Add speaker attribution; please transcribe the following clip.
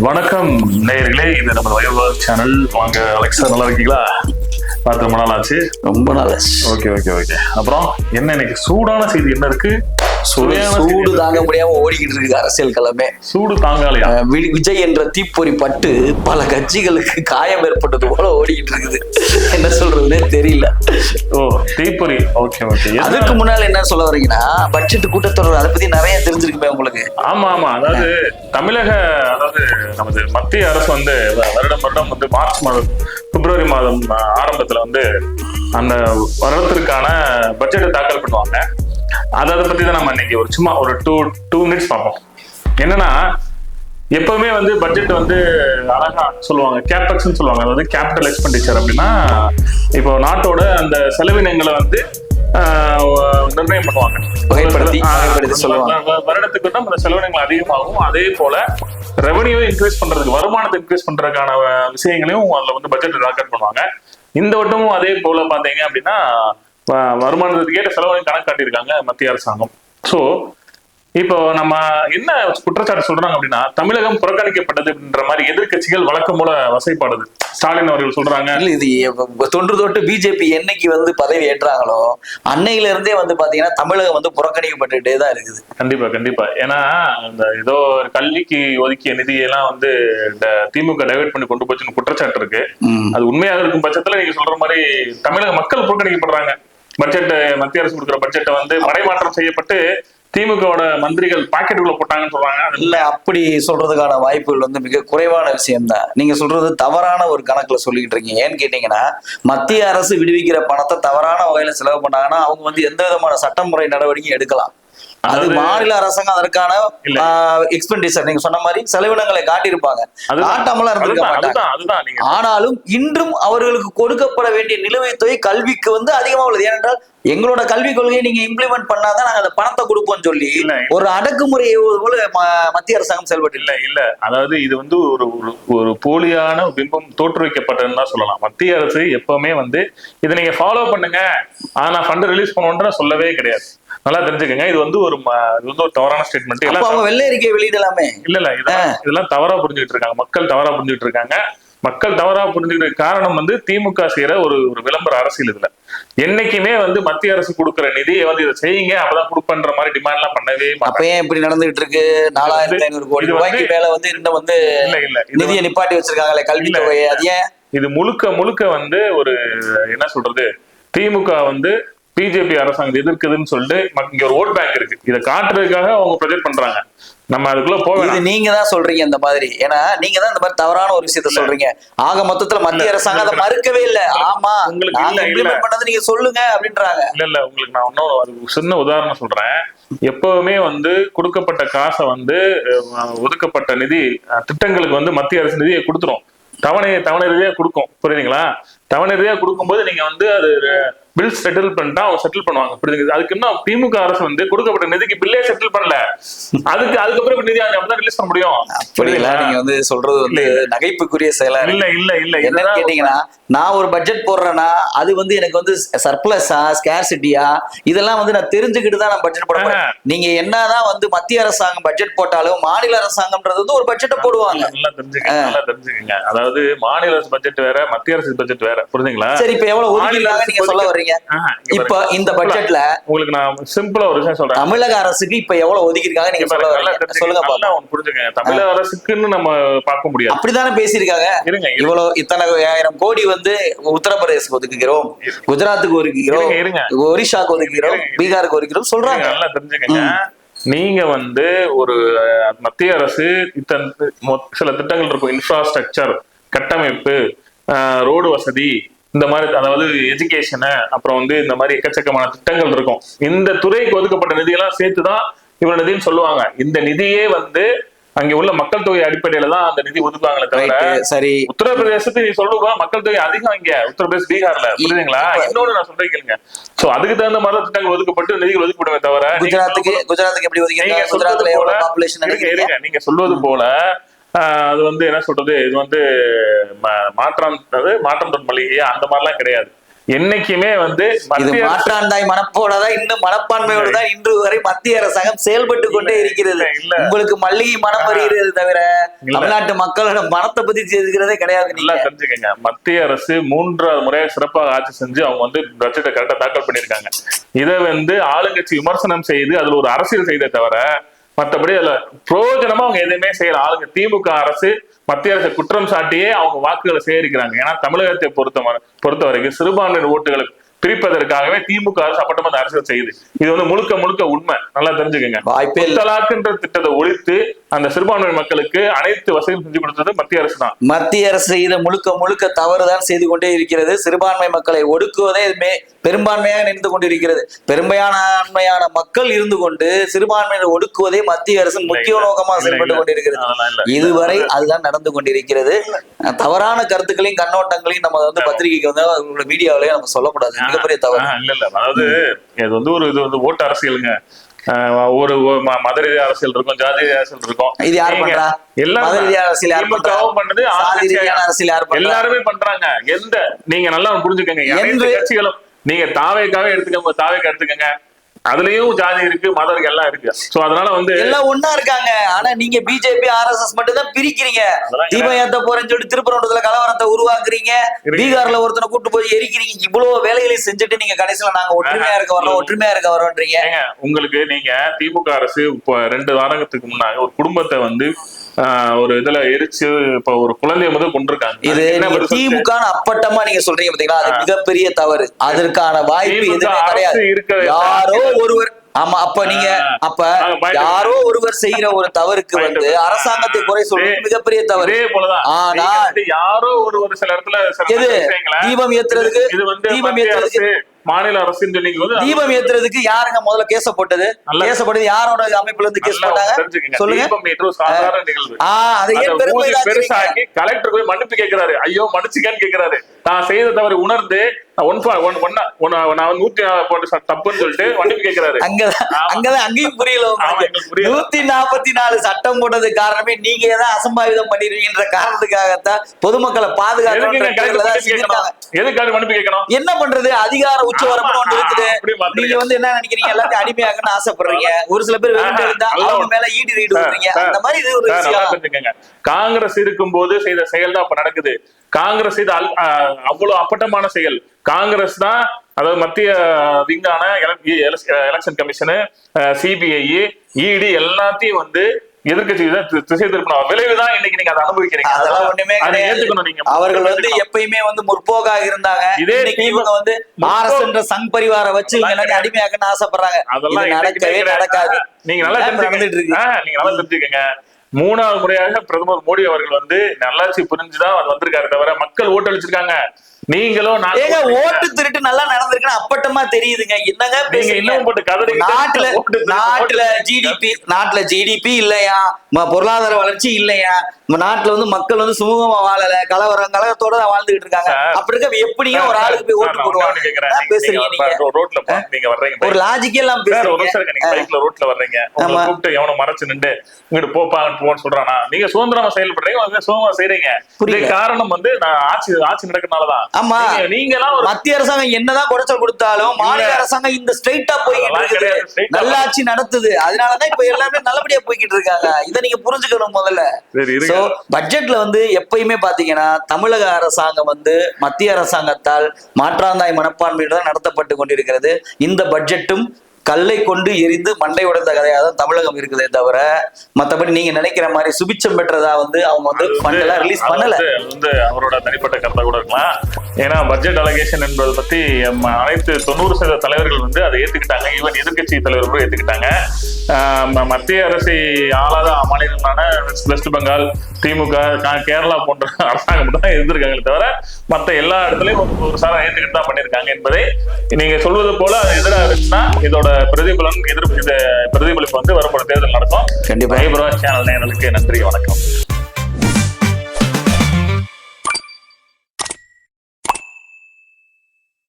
Speaker 1: வணக்கம் நேயர்களே இது நம்ம வயல்வார் சேனல் வாங்க அலெக்சா நல்லா இருக்கீங்களா பார்த்து ரொம்ப நாள் ஆச்சு.
Speaker 2: ரொம்ப நாள்
Speaker 1: ஓகே ஓகே ஓகே அப்புறம் என்ன இன்னைக்கு? சூடான செய்தி என்ன இருக்கு?
Speaker 2: சூடு தாங்க முடியாம ஓடிக்கிட்டு இருக்கு அரசியல் களமே
Speaker 1: சூடு தாங்காலையா?
Speaker 2: விஜய் என்ற தீப்பொறி பட்டு பல கட்சிகளுக்கு காயம் ஏற்பட்டது போல ஓடிக்கிட்டு இருக்குது. என்ன சொல்றதுன்னே தெரியல.
Speaker 1: ஓ தீப்பொறி. Okay okay.
Speaker 2: அதுக்கு முன்னால என்ன சொல்ல வரீங்கன்னா பட்ஜெட் கூட்டத்தொடர் அதை பத்தி நிறைய தெரிஞ்சிருக்குமே உங்களுக்கு.
Speaker 1: ஆமா ஆமா. அதாவது தமிழக அதாவது நமது மத்திய அரசு வந்து வருடம் வருடம் வந்து மார்ச் மாதம் பிப்ரவரி மாதம் ஆரம்பத்துல வந்து அந்த வருடத்திற்கான பட்ஜெட்டை தாக்கல் பண்ணுவாங்க. அது அதை பத்தி தான் நம்ம இன்னைக்கு ஒரு சும்மா ஒரு டூ டூ மினிட்ஸ் பார்ப்போம். என்னன்னா எப்பவுமே வந்து பட்ஜெட் வந்து அழகா சொல்லுவாங்க கேபெக்ஸ்னு சொல்லுவாங்க. அதாவது கேபிட்டல் எக்ஸ்பெண்டிச்சர் அப்படின்னா இப்போ நாட்டோட அந்த செலவினங்களை வந்து நிர்ணயம் பண்ணுவாங்க. வருடத்துக்கு வந்து அந்த செலவினங்கள் அதிகமாகும். அதே போல ரெவன்யூ இன்க்ரீஸ் பண்றதுக்கு வருமானத்தை இன்க்ரீஸ் பண்றதுக்கான விஷயங்களையும் அதுல வந்து பட்ஜெட் தாக்கல் பண்ணுவாங்க. இந்த வட்டமும் அதே போல பாத்தீங்க அப்படின்னா வ- வருமானத்துக்கு ஏற்ற செலவையும் கணக்கு காட்டியிருக்காங்க மத்திய அரசாங்கம். சோ இப்போ நம்ம என்ன குற்றச்சாட்டு சொல்றாங்க அப்படின்னா தமிழகம் புறக்கணிக்கப்பட்டது அப்படின்ற மாதிரி எதிர்க்கட்சிகள் வழக்கம் போல வசைப்பாடுது. ஸ்டாலின் அவர்கள் சொல்றாங்க.
Speaker 2: இல்ல இது தொன்று தொட்டு பிஜேபி என்னைக்கு வந்து பதவி ஏற்றாங்களோ அன்னையில இருந்தே வந்து பாத்தீங்கன்னா தமிழகம் வந்து புறக்கணிக்கப்பட்டுட்டே தான் இருக்குது.
Speaker 1: கண்டிப்பா கண்டிப்பா. ஏன்னா இந்த ஏதோ ஒரு கல்விக்கு ஒதுக்கிய நிதியெல்லாம் வந்து இந்த திமுக டைவர்ட் பண்ணி கொண்டு போச்சுன்னு குற்றச்சாட்டு இருக்கு. அது உண்மையாக இருக்கும் பட்சத்துல நீங்க சொல்ற மாதிரி தமிழக மக்கள் புறக்கணிக்கப்படுறாங்க. பட்ஜெட் மத்திய அரசு கொடுக்குற பட்ஜெட்டை வந்து மடைமாற்றம் செய்யப்பட்டு திமுகவோட மந்திரிகள் பாக்கெட்டுக்குள்ள போட்டாங்கன்னு சொல்றாங்க.
Speaker 2: இல்ல அப்படி சொல்றதுக்கான வாய்ப்புகள் வந்து மிக குறைவான விஷயம்தான். நீங்க சொல்றது தவறான ஒரு கணக்குல சொல்லிக்கிட்டு இருக்கீங்க. ஏன்னு கேட்டீங்கன்னா மத்திய அரசு விடுவிக்கிற பணத்தை தவறான வகையில செலவு பண்ணாங்கன்னா அவங்க வந்து எந்த விதமான சட்டமுறை நடவடிக்கையும் எடுக்கலாம். அது மாநில அரசாங்கம் அதற்கான. எக்ஸ்பெண்டிச்சர் நீங்க சொன்ன மாதிரி செலவினங்களை காட்டியிருப்பாங்க. காட்டாமலாம் இருந்திருக்க மாட்டாங்க. ஆனாலும் இன்றும் அவர்களுக்கு கொடுக்கப்பட வேண்டிய நிலுவைத் தொகை கல்விக்கு வந்து அதிகமா உள்ளது. ஏனென்றால் எங்களோட கல்விக் கொள்கையை நீங்க இம்ப்ளிமெண்ட் பண்ணாதான் நாங்க அந்த பணத்தை கொடுப்போம்னு சொல்லி. ஒரு அடக்குமுறையை போல மத்திய அரசாங்கம் செயல்பட்டு
Speaker 1: இல்ல இல்ல. அதாவது இது வந்து ஒரு ஒரு- போலியான பிம்பம் தோற்றுவிக்கப்பட்டதுன்னு தான் சொல்லலாம். மத்திய அரசு எப்பவுமே வந்து இதை நீங்க ஃபாலோ பண்ணுங்க. ஆனா ஃபண்ட் ரிலீஸ் பண்ணுவோன்ற சொல்லவே கிடையாது. நல்லா தெரிஞ்சுக்கங்க. இது வந்து ஒரு இது வந்து ஒரு தவறான ஸ்டேட்மெண்ட் எல்லாம்
Speaker 2: வெள்ளை அறிக்கை வெளியிடலாமே?
Speaker 1: இல்ல இல்ல இதெல்லாம் தவறா புரிஞ்சுக்கிட்டு இருக்காங்க. மக்கள் தவறா புரிஞ்சுக்கிட்டு இருக்காங்க. மக்கள் தவறா புரிஞ்சுக்கிட்டு காரணம் வந்து திமுக செய்யற ஒரு ஒரு விளம்பர அரசியல் இதுல. என்னைக்குமே வந்து மத்திய அரசு கொடுக்குற நிதியை வந்து இதை செய்யுங்க அப்பதான் கொடுப்பன்ற மாதிரி டிமாண்ட் எல்லாம் பண்ணவே
Speaker 2: அப்ப ஏன் இப்படி நடந்துகிட்டு இருக்கு? நாலாயிரத்தி ஐநூறு கோடி ரூபாய்க்கு மேல வந்து இன்னும் வந்து
Speaker 1: இல்ல இல்ல.
Speaker 2: நிதியை நிப்பாட்டி வச்சிருக்காங்களே கல்வி. தொகையை. அது ஏன்?
Speaker 1: இது முழுக்க முழுக்க வந்து ஒரு என்ன சொல்றது? திமுக வந்து பிஜேபி அரசாங்கம் எதிர்க்குதுன்னு சொல்லிட்டு இங்க ஒரு ஓட் பேங்க் இருக்கு. இதை காட்டுறதுக்காக அவங்க ப்ரொஜெக்ட் பண்றாங்க. நம்ம அதுக்குள்ள போக.
Speaker 2: நீங்க தான் சொல்றீங்க இந்த மாதிரி. ஏன்னா நீங்க தான் இந்த மாதிரி தவறான ஒரு விஷயத்த சொல்றீங்க. ஆக மொத்தத்துல மத்திய அரசாங்கம் அதை மறுக்கவே இல்ல. ஆமா.
Speaker 1: உங்களுக்கு.
Speaker 2: இம்ப்ளிமெண்ட் பண்ணது நீங்க சொல்லுங்க அப்படின்றாங்க.
Speaker 1: இல்ல இல்ல. உங்களுக்கு நான் இன்னும் அதுக்கு சின்ன உதாரணம் சொல்றேன். எப்பவுமே வந்து கொடுக்கப்பட்ட காசை வந்து ஒதுக்கப்பட்ட நிதி திட்டங்களுக்கு வந்து மத்திய அரசு நிதியை கொடுத்துரும். தவணை தவணை ரீதியா கொடுக்கும். புரியுதுங்களா? தவணை ரீதியா கொடுக்கும்போது நீங்க வந்து அது பில் செட்டில் பண்ணிட்டா அவங்க செட்டில் பண்ணுவாங்க. புரியுதுங்க? அதுக்கு இன்னும் திமுக அரசு வந்து கொடுக்கப்பட்ட நிதிக்கு பில்லே செட்டில் பண்ணல. அதுக்கு அதுக்கப்புறம் நிதி அப்பதான் ரிலீஸ் பண்ண முடியும்.
Speaker 2: அப்படியெல்லாம் நீங்க வந்து சொல்றது வந்து நகைப்புக்குரிய செயலா.
Speaker 1: இல்ல இல்ல இல்ல.
Speaker 2: என்னன்னு
Speaker 1: இதுதான்
Speaker 2: கேட்டீங்கன்னா நான் ஒரு பட்ஜெட் போடுறேன்னா அது வந்து எனக்கு வந்து சர்ப்ளஸா ஸ்கேர்சிட்டியா இதெல்லாம் வந்து நான் தெரிஞ்சுக்கிட்டு தான் நான் பட்ஜெட் போட. நீங்க என்னதான் வந்து மத்திய அரசாங்கம் பட்ஜெட் போட்டாலும் மாநில அரசாங்கம்ன்றது வந்து ஒரு பட்ஜெட்டை போடுவாங்க.
Speaker 1: நல்லா தெரிஞ்சுக்கங்க நல்லா தெரிஞ்சுக்கங்க. அதாவது மாநில அரசு பட்ஜெட் வேற மத்திய அரசு பட்ஜெட் வேற. புரியுதுங்களா?
Speaker 2: சரி இப்ப எவ்வளவு நீங்க சொல்ல வர்றீங்க?
Speaker 1: இங்க
Speaker 2: இப்ப. இந்த பட்ஜெட்ல
Speaker 1: உங்களுக்கு நான் சிம்பிளா ஒரு விஷயம் சொல்றேன்.
Speaker 2: தமிழக அரசுக்கு இப்ப எவ்வளவு ஒதுக்கிருக்காங்க நீங்க சொல்ல. சொல்லுங்க பாப்போம்.
Speaker 1: புரிஞ்சுக்கங்க. தமிழக அரசுக்குன்னு நம்ம பார்க்க முடியாது.
Speaker 2: அப்படித்தானே பேசியிருக்காங்க? இவ்வளவு இத்தனை ஆயிரம் கோடி வந்து உத்தரப்பிரதேசத்துக்கு ஒதுக்குகிறோம். குஜராத்துக்கு ஒதுக்குகிறோம். ஒரிஷாக்கு ஒதுக்குகிறோம். பீகாருக்கு ஒதுக்குகிறோம். சொல்றாங்க.
Speaker 1: நல்லா தெரிஞ்சுக்கங்க. நீங்க வந்து ஒரு மத்திய அரசு இத்தனை சில திட்டங்கள் இருக்கும். இன்ஃப்ராஸ்ட்ரக்சர் கட்டமைப்பு ரோடு வசதி இந்த மாதிரி அதாவது எஜுகேஷனு அப்புறம் வந்து இந்த மாதிரி எக்கச்சக்கமான திட்டங்கள் இருக்கும். இந்த துறைக்கு ஒதுக்கப்பட்ட நிதியெல்லாம் சேர்த்துதான் இவ்வளவு நிதின்னு சொல்லுவாங்க. இந்த நிதியே வந்து அங்க உள்ள மக்கள் தொகை அடிப்படையில தான் அந்த நிதி ஒதுக்குவாங்களே தவிர
Speaker 2: சரி.
Speaker 1: உத்தரப்பிரதேசத்துக்கு நீ சொல்லுவா மக்கள் தொகை அதிகம் இங்க. உத்தரப்பிரதேஷ் பீகார்ல. புரியுதுங்களா? இன்னொன்னு நான் சொல்றேன் கேளுங்க. சோ அதுக்கு தகுந்த மாதிரி தான் திட்டங்கள் ஒதுக்கப்பட்டு நிதிகள் ஒதுக்கப்படுமே தவிர
Speaker 2: குஜராத்துக்கு குஜராத்துக்கு எப்படி
Speaker 1: இருங்க. நீங்க சொல்வது போல அது வந்து என்ன சொல்றது? இது வந்து ம- மாற்றம் மாற்றம் தொன் மளிகை அந்த மாதிரிலாம் கிடையாது. என்னைக்குமே வந்து
Speaker 2: மாற்றாந்தாய் மனப்போட தான் இன்னும் மனப்பான்மையோடு தான் இன்று வரை மத்திய அரசாங்கம் செயல்பட்டு கொண்டே இருக்கிறது. உங்களுக்கு மல்லிகை மனம் வருகிறது தவிர. தமிழ்நாட்டு மக்களோட மனத்தை பத்தி தெரிஞ்சுக்கிறதே கிடையாது
Speaker 1: நல்லா தெரிஞ்சுக்கங்க. மத்திய அரசு மூன்றாவது முறையாக சிறப்பாக ஆட்சி செஞ்சு அவங்க வந்து பட்ஜெட்டை கரெக்டா தாக்கல் பண்ணியிருக்காங்க. இதை வந்து ஆளுங்கட்சி விமர்சனம் செய்து அதுல ஒரு அரசியல் செய்தே தவிர மற்றபடி அதுல பிரயோஜனமா அவங்க எதுவுமே செய்யல. ஆளுங்க திமுக அரசு மத்திய அரசு குற்றம் சாட்டியே அவங்க வாக்குகளை சேகரிக்கிறாங்க. ஏன்னா தமிழகத்தை பொறுத்த பொறுத்த வரைக்கும் சிறுபான்மையினர் ஓட்டுகளை பிரிப்பதற்காகவே திமுக அரசு அப்பட்டமா அந்த அரசியல் செய்யுது. இது வந்து முழுக்க முழுக்க உண்மை. நல்லா தெரிஞ்சுக்கங்க.
Speaker 2: வாய்ப்பே
Speaker 1: திட்டத்தை ஒழித்து அந்த சிறுபான்மை மக்களுக்கு அனைத்து வசதியும் செஞ்சு கொடுத்தது மத்திய அரசு தான்.
Speaker 2: மத்திய அரசு செய்த முழுக்க முழுக்க தவறுதான் செய்து கொண்டே இருக்கிறது. சிறுபான்மை மக்களை ஒடுக்குவதே பெரும்பான்மையாக நின்று கொண்டிருக்கிறது. பெரும்பான்மையான மக்கள் இருந்து கொண்டு சிறுபான்மையினர் ஒடுக்குவதே மத்திய அரசின் முக்கிய நோக்கமாக செயல்பட்டு. கொண்டிருக்கிறது. இதுவரை அதுதான் நடந்து கொண்டிருக்கிறது. தவறான கருத்துக்களையும் கண்ணோட்டங்களையும் நம்ம வந்து பத்திரிகைக்கு வந்து மீடியாவிலேயே நம்ம சொல்லக்கூடாது. மிகப்பெரிய தவறு.
Speaker 1: இல்ல இல்ல. அதாவது இது வந்து ஒரு இது வந்து ஓட்டு அரசியலுங்க. ஒரு ஒரு ம- மத ரீதியா அரசியல் இருக்கும் ஜாதி அரசியல் இருக்கும்.
Speaker 2: இது யார் பண்றா?
Speaker 1: எல்லாருமே பண்றாங்க. எந்த நீங்க நல்லா புரிஞ்சுக்கங்க.
Speaker 2: என்று-
Speaker 1: கட்சிகளும் நீங்க தாவேக்காவே எடுத்துக்கோங்க தாவேக்கா எடுத்துக்கங்க. அதுலயும் ஜாதி இருக்கு மதம் இருக்கு எல்லாம் இருக்கு. சோ அதனால வந்து
Speaker 2: எல்லாம் ஒண்ணா இருக்காங்க. ஆனா நீங்க பிஜேபி ஆர்எஸ்எஸ் மட்டும் தான் பிரிக்கிறீங்க. தீபம் ஏத்த போறேன்னு சொல்லிட்டு திருப்பரங்குன்றத்துல கலவரத்தை உருவாக்குறீங்க. பீகார்ல ஒருத்தனை கூட்டு போய் எரிக்கிறீங்க. இவ்வளவு வேலைகளை செஞ்சுட்டு நீங்க கடைசியில நாங்க ஒற்றுமையா இருக்க வரோம் ஒற்றுமையா இருக்க வரோன்றீங்க
Speaker 1: உங்களுக்கு நீங்க திமுக அரசு இப்போ ரெண்டு வாரத்துக்கு முன்னாடி ஒரு குடும்பத்தை வந்து ஒரு இதுல எரிச்சு இப்ப ஒரு குழந்தைய முதல் கொண்டிருக்காங்க
Speaker 2: இது? திமுக அப்பட்டமா நீங்க சொல்றீங்க பாத்தீங்களா? அது மிகப்பெரிய தவறு. அதற்கான வாய்ப்பு எதுவுமே கிடையாது. யாரோ ஒருவர் ஆமா அப்ப நீங்க. அப்ப யாரோ ஒருவர் செய்யற ஒரு தவறுக்கு வந்து அரசாங்கத்தை குறை சொல்றது மிகப்பெரிய தவறு. ஆனா-
Speaker 1: யாரோ ஒரு ஒரு சில இடத்துல
Speaker 2: எது? தீபம் ஏத்துறதுக்கு
Speaker 1: இது வந்து
Speaker 2: தீபம் ஏத்துறதுக்கு
Speaker 1: மாநில சொல்லி வந்து
Speaker 2: தீபம் ஏத்துறதுக்கு யாருங்க முதல்ல கேஸ போட்டது? கேஸ போட்டது யாரோட அமைப்புல இருந்து கேஸ் போட்டாங்க. சொல்லுங்க.
Speaker 1: சாதாரண நிகழ்வு. பெருசாக்கி கலெக்டர் போய் மன்னிப்பு கேட்கிறாரு ஐயோ மன்னிச்சுக்கன்னு கேட்கிறாரு தான் செய்த தவறு உணர்ந்து ஒன் ஒன் ஒன்னா நான் நூத்தி நாலு போட்டு ச- தப்புன்னு சொல்லிட்டு மன்னிப்பு கேட்கிறாரு
Speaker 2: அங்கதான் அங்கேயும் புரியல. நூத்தி நாற்பத்தி நாலு சட்டம் போட்டது காரணமே நீங்க ஏதாவது அசம்பாவிதம் பண்ணிருவீங்கன்ற காரணத்துக்காகத்தான் பொதுமக்களை தான்
Speaker 1: மன்னிப்பு கேட்கணும்?
Speaker 2: என்ன பண்றது? அதிகார உச்சவரம்பு ஒன்று இருக்குது. நீங்க வந்து என்ன நினைக்கிறீங்க? எல்லாத்தையும் அடிமையாகணும்னு ஆசைப்படுறீங்க. ஒரு சில பேர் அவங்க. மேல ஈடு ரீடு அந்த மாதிரி இது ஒரு.
Speaker 1: காங்கிரஸ் இருக்கும்போது செய்த செயல் தான் இப்ப நடக்குது. காங்கிரஸ் இது அவ்வளவு அப்பட்டமான செயல். காங்கிரஸ் தான் அதாவது மத்திய விங்கான எலெக்ஷன் கமிஷனு சிபிஐ இடி எல்லாத்தையும் வந்து எதிர்க்கட்சி திசை திருப்பின விளைவுதான் இன்னைக்கு நீங்க அதை அனுபவிக்கிறீங்க.
Speaker 2: அதெல்லாம் ஒண்ணுமே
Speaker 1: ஏத்துக்கணும் நீங்க.
Speaker 2: அவர்கள் வந்து எப்பயுமே வந்து முற்போக்காக இருந்தாங்க.
Speaker 1: இதே
Speaker 2: இவங்க வந்து
Speaker 1: முற்போக்கு-
Speaker 2: ஆர்எஸ் என்ற சங் பரிவார வச்சு அடிமையாக்கணும்னு ஆசைப்படுறாங்க.
Speaker 1: அதெல்லாம்
Speaker 2: நடக்கவே. நடக்காது.
Speaker 1: நீங்க நல்லா தெரிஞ்சுக்கங்க. நீங்க நல்லா தெரிஞ்சுக்கங்க. மூணாவது முறையாக பிரதமர் மோடி அவர்கள் வந்து நல்லாட்சி புரிஞ்சுதான் அவர் வந்திருக்காரு தவிர மக்கள் ஓட்டளிச்சிருக்காங்க நீங்களும்
Speaker 2: ஏங்க ஓட்டு திருட்டு நல்லா நடந்திருக்குன்னு அப்பட்டமா தெரியுதுங்க. என்னங்க
Speaker 1: இன்னும் போட்டு கதறிக்கிட்டு
Speaker 2: நாட்டுல நாட்டுல. ஜிடிபி நாட்டுல ஜிடிபி இல்லையா? பொருளாதார வளர்ச்சி இல்லையா? நம்ம நாட்டுல வந்து மக்கள் வந்து சுமூகமா வாழல கலவரம் கலகத்தோட தான் வாழ்ந்துகிட்டு இருக்காங்க. அப்படி இருக்க எப்படிங்க ஒரு ஆளுக்கு போய் ஓட்டு போடுவாங்க? பேசுறீங்க
Speaker 1: நீங்க? ரோட்ல நீங்க வர்றீங்க
Speaker 2: ஒரு லாஜிக்கே எல்லாம் பேசுறீங்க.
Speaker 1: பைக்ல ரோட்ல வர்றீங்க. கூப்பிட்டு எவனோ மறைச்சு நின்று இங்கிட்டு போப்பா போன்னு சொல்றானா? நீங்க சுதந்திரமா செயல்படுறீங்க சுதந்திரமா. இதுக்கு காரணம் வந்து நான் ஆட்சி ஆட்சி நடக்கிறதுனாலதான்.
Speaker 2: ஆமா.
Speaker 1: நீங்க- நீங்கலாம் ஒரு
Speaker 2: மத்திய அரசாங்கம் என்னதான் குறைச்சல் கொடுத்தாலும் மாநில. அரசாங்கம் இந்த ஸ்ட்ரைட்டா போய்கிட்டு இருக்குது நல்லாட்சி நடத்துது. அதனாலதான் இப்ப எல்லாமே நல்லபடியா போய்கிட்டு இருக்காங்க. இதை நீங்க புரிஞ்சுக்கணும் முதல்ல. பட்ஜெட்ல வந்து எப்பயுமே பாத்தீங்கன்னா தமிழக அரசாங்கம் வந்து மத்திய அரசாங்கத்தால் மாற்றாந்தாய் மனப்பான்மையுடன் நடத்தப்பட்டு கொண்டிருக்கிறது. இந்த பட்ஜெட்டும் கல்லை கொண்டு எரிந்து மண்டை உடைந்த கதையாக தான் தமிழகம் இருக்குதே தவிர மத்தபடி நீங்க நினைக்கிற மாதிரி சுபிச்சம் பெற்றதா வந்து அவங்க வந்து ஃபண்ட் எல்லாம் ரிலீஸ் பண்ணல.
Speaker 1: வந்து அவரோட தனிப்பட்ட கருத்தா கூட இருக்கலாம். ஏன்னா பட்ஜெட் அலகேஷன் என்பதை பத்தி அனைத்து தொண்ணூறு சதவீத தலைவர்கள் வந்து அதை ஏத்துக்கிட்டாங்க. ஈவன் எதிர்க்கட்சி தலைவர் கூட ஏத்துக்கிட்டாங்க. மத்திய அரசை ஆளாத மாநிலங்களான வெஸ்ட் பெங்கால் திமுக கேரளா போன்ற அரசாங்கம் தான் இருந்திருக்காங்களே தவிர மத்த எல்லா இடத்துலயும் ஒரு- ஒரு சாரா ஏத்துக்கிட்டு தான் பண்ணிருக்காங்க என்பதை நீங்க சொல்வது போல அது எதிராக இருந்துச்சுன்னா இதோட பிரதிபலன் எதிர்ப்பு பிரதிபலிப்பு வந்து வரும்போது தேர்தல் நடக்கும்.
Speaker 2: கண்டிப்பா.
Speaker 1: சேனல் நேயர்களுக்கு நன்றி வணக்கம்.